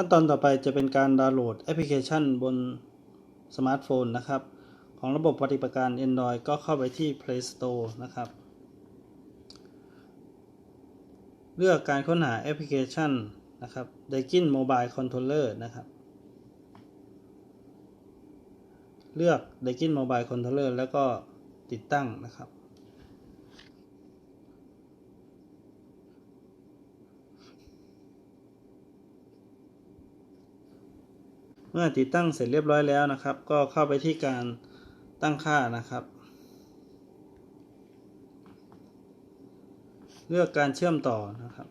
ขั้นตอนต่อไปจะเป็นการดาวน์โหลดแอปพลิเคชันบนสมาร์ทโฟนนะครับ ของระบบปฏิบัติการ Android ก็เข้าไปที่ Play Store นะครับ เลือกการค้นหาแอปพลิเคชันนะครับ Daikin Mobile Controller นะครับ เลือก Daikin Mobile Controller แล้วก็ติดตั้งนะครับ เมื่อติดตั้งเสร็จเรียบร้อยแล้วนะครับ ก็เข้าไปที่การตั้งค่านะครับ เลือกการเชื่อมต่อนะครับ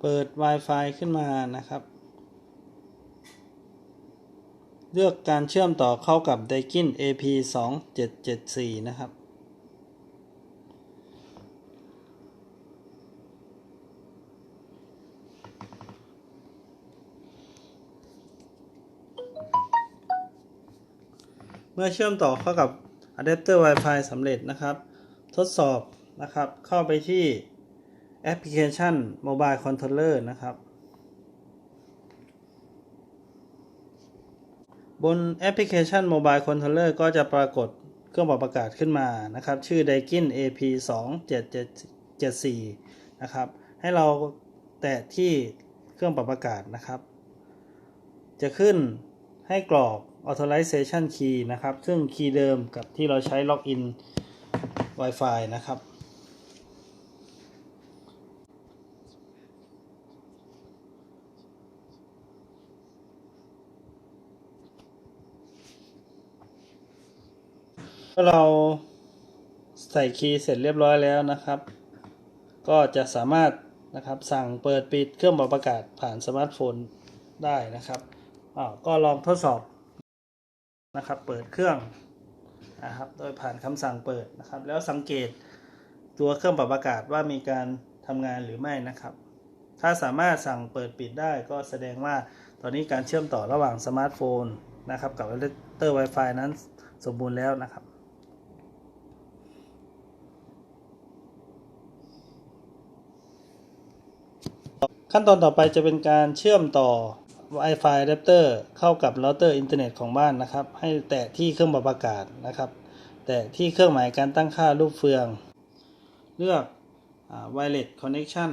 เปิด Wi-Fi ขึ้นมานะครับ เลือกการเชื่อมต่อเข้ากับ Daikin AP 2 7 7 4 นะครับ เมื่อเชื่อมต่อเข้ากับอะแดปเตอร์ Wi-Fi สำเร็จนะครับ ทดสอบนะครับ เข้าไปที่แอปพลิเคชัน Mobile Controller นะครับ บนแอปพลิเคชัน Mobile Controller ก็จะปรากฏเครื่องปรับอากาศขึ้นมานะครับ ชื่อ Daikin AP 2 7 7 4นะครับ ให้เราแตะที่เครื่องปรับอากาศนะครับ จะขึ้น ให้กรอก authorization key นะครับ ซึ่งคีย์เดิมกับที่เราใช้ล็อกอิน Wi-Fi นะครับเมื่อเราใส่คีย์เสร็จเรียบร้อยแล้วนะครับ ก็จะสามารถนะครับสั่งเปิดปิดเครื่องปรับอากาศผ่านสมาร์ทโฟนได้นะครับ ก็ลองทดสอบนะครับ เปิดเครื่องนะครับ โดยผ่านคำสั่งเปิดนะครับ แล้วสังเกตตัวเครื่องปรับอากาศว่ามีการทำงานหรือไม่นะครับ ถ้าสามารถสั่งเปิดปิดได้ก็แสดงว่าตอนนี้การเชื่อมต่อระหว่างสมาร์ทโฟนนะครับ กับอะแดปเตอร์ Wi-Fi นั้นสมบูรณ์แล้วนะครับขั้นตอนต่อไปจะเป็นการเชื่อมต่อ Wi-Fi adapter เข้ากับเราเตอร์อินเทอร์เน็ตของบ้านนะครับ ให้แตะที่เครื่องปรับอากาศนะครับ แตะที่เครื่องหมายการตั้งค่ารูปเฟือง เลือก wireless connection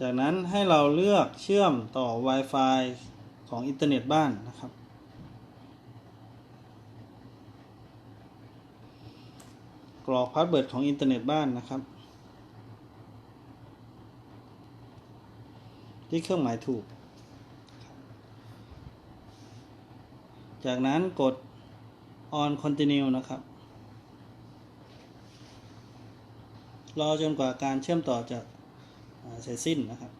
จากนั้นให้เราเลือกเชื่อมต่อ Wi-Fi ของอินเทอร์เน็ตบ้านนะครับ กรอกพาสเวิร์ดของอินเทอร์เน็ตบ้านนะครับ ที่เครื่องหมายถูก จากนั้นกด on continue นะครับ รอจนกว่าการเชื่อมต่อจะเสร็จสิ้นนะครับ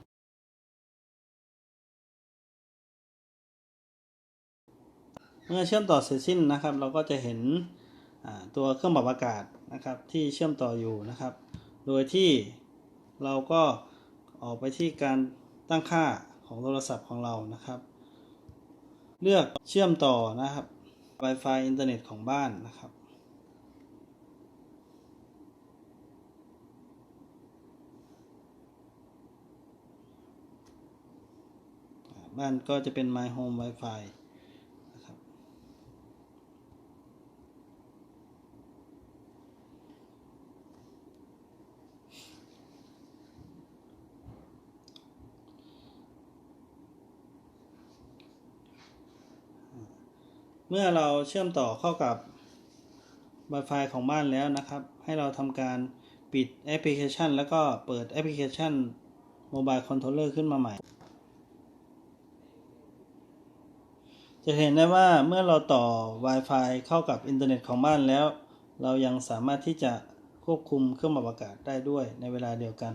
เมื่อเชื่อมต่อเสร็จสิ้นนะครับ เราก็จะเห็นตัวเครื่องปรับอากาศนะครับ ที่เชื่อมต่ออยู่นะครับ โดยที่เราก็ออกไปที่การ ตั้งค่าของโทรศัพท์ของเรานะครับ เลือกเชื่อมต่อนะครับ Wi-Fi อินเทอร์เน็ตของบ้านนะครับ บ้านก็จะเป็น My Home Wi-Fi นะครับ เมื่อเราเชื่อมต่อเข้ากับ Wi-Fi ของบ้านแล้วนะครับ ให้เราทำการปิดแอปพลิเคชัน แล้วก็เปิดแอปพลิเคชัน Mobile Controller ขึ้นมาใหม่ จะเห็นได้ว่าเมื่อเราต่อ Wi-Fi เข้ากับอินเทอร์เน็ตของบ้านแล้ว เรายังสามารถที่จะควบคุมเครื่องปรับอากาศได้ด้วยในเวลาเดียวกัน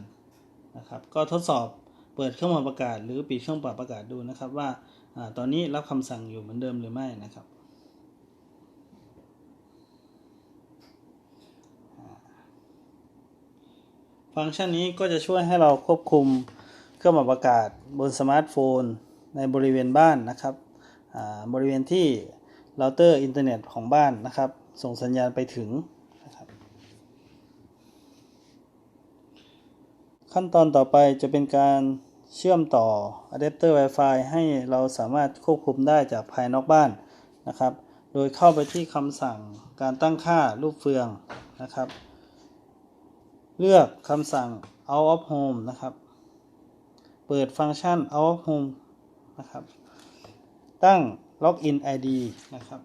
นะครับ ก็ทดสอบเปิดเครื่องปรับอากาศ หรือปิดเครื่องปรับอากาศดูนะครับว่าอตอนนี้รับคำสั่งอยู่เหมือนเดิมหรือไม่นะครับ ฟังก์ชันนี้ก็จะช่วยให้เราควบคุมเครื่องปรับอากาศบนสมาร์ทโฟน ในบริเวณบ้านนะครับบริเวณที่เราเตอร์อินเทอร์เน็ตของบ้านนะครับ ส่งสัญญาณไปถึงนะครับขั้นตอนต่อไปจะเป็นการเชื่อมต่ออะแดปเตอร์ Wi-Fi ให้เราสามารถควบคุมได้จากภายนอกบ้านนะครับ โดยเข้าไปที่คำสั่งการตั้งค่ารูปเฟืองนะครับ เลือกคำสั่ง out of home นะครับ เปิดฟังก์ชัน out of home นะครับ ตั้ง login ID นะครับ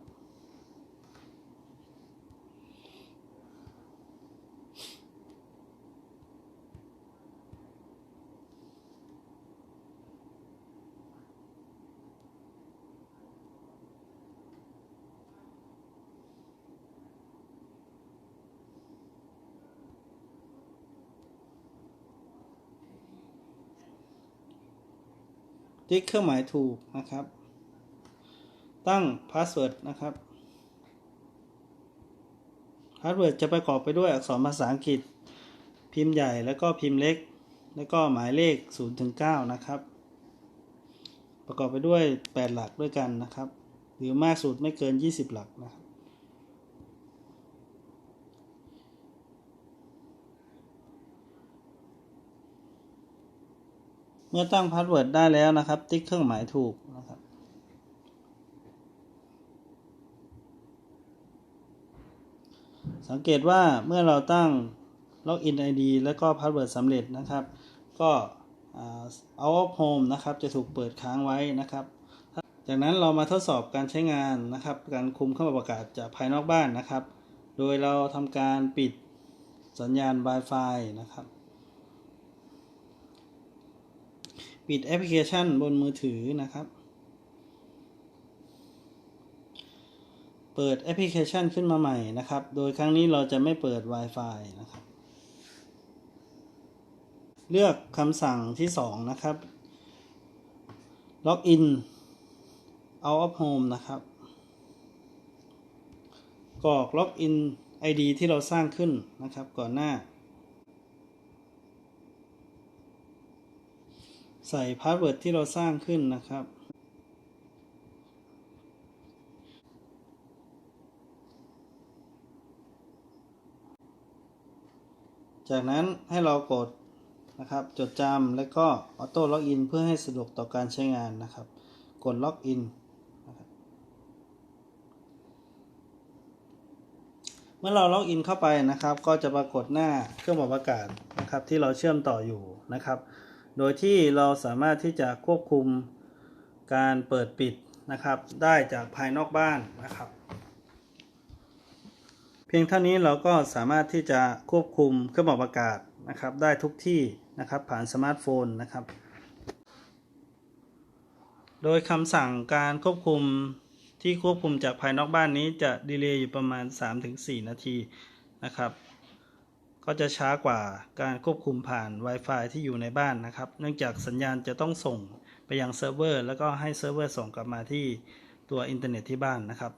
ติ๊กเครื่องหมายถูกนะครับ ตั้งพาสเวิร์ดนะครับพาสเวิร์ดจะประกอบไปด้วยอักษรภาษาอังกฤษ พิมพ์ใหญ่แล้วก็พิมพ์เล็ก แล้วก็หมายเลข0ถึง9นะครับ ประกอบไปด้วย 8 หลักด้วยกันนะครับ หรือมากสุดไม่เกิน 20 หลักนะครับ เมื่อตั้งพาสเวิร์ดได้แล้วนะครับ ติ๊กเครื่องหมายถูกนะครับ สังเกตว่าเมื่อเราตั้ง Login ID แล้วก็พาสเวิร์ดสำเร็จนะครับ ก็อ่า Out of Home นะครับ จะถูกเปิดค้างไว้นะครับ จากนั้นเรามาทดสอบการใช้งานนะครับ การคุมเครื่องปรับอากาศจากภายนอกบ้านนะครับ โดยเราทำการปิดสัญญาณ Wi-Fi นะครับ ปิดแอปพลิเคชันบนมือถือนะครับ เปิดแอปพลิเคชันขึ้นมาใหม่นะครับ โดยครั้งนี้เราจะไม่เปิด Wi-Fi นะครับ เลือกคำสั่งที่2นะครับ Login out of home นะครับกรอก Login ID ที่เราสร้างขึ้นนะครับก่อนหน้า ใส่พาสเวิร์ดที่เราสร้างขึ้นนะครับ จากนั้นให้เรากดนะครับ จดจำและก็ออโต้ล็อกอินเพื่อให้สะดวกต่อการใช้งานนะครับ กดล็อกอินเมื่อเราล็อกอินเข้าไปนะครับ ก็จะปรากฏหน้าเครื่องปรับอากาศนะครับที่เราเชื่อมต่ออยู่นะครับ โดยที่เราสามารถที่จะควบคุมการเปิดปิดนะครับ ได้จากภายนอกบ้านนะครับ เพียงเท่านี้เราก็สามารถที่จะควบคุมเครื่องปรับอากาศนะครับ ได้ทุกที่นะครับผ่านสมาร์ทโฟนนะครับ โดยคำสั่งการควบคุมที่ควบคุมจากภายนอกบ้านนี้จะดีเลย์อยู่ประมาณ 3-4 นาทีนะครับ ก็จะช้ากว่าการควบคุมผ่าน Wi-Fi ที่อยู่ในบ้านนะครับ เนื่องจากสัญญาณจะต้องส่งไปยังเซิร์ฟเวอร์ แล้วก็ให้เซิร์ฟเวอร์ส่งกลับมาที่ตัวอินเทอร์เน็ตที่บ้านนะครับ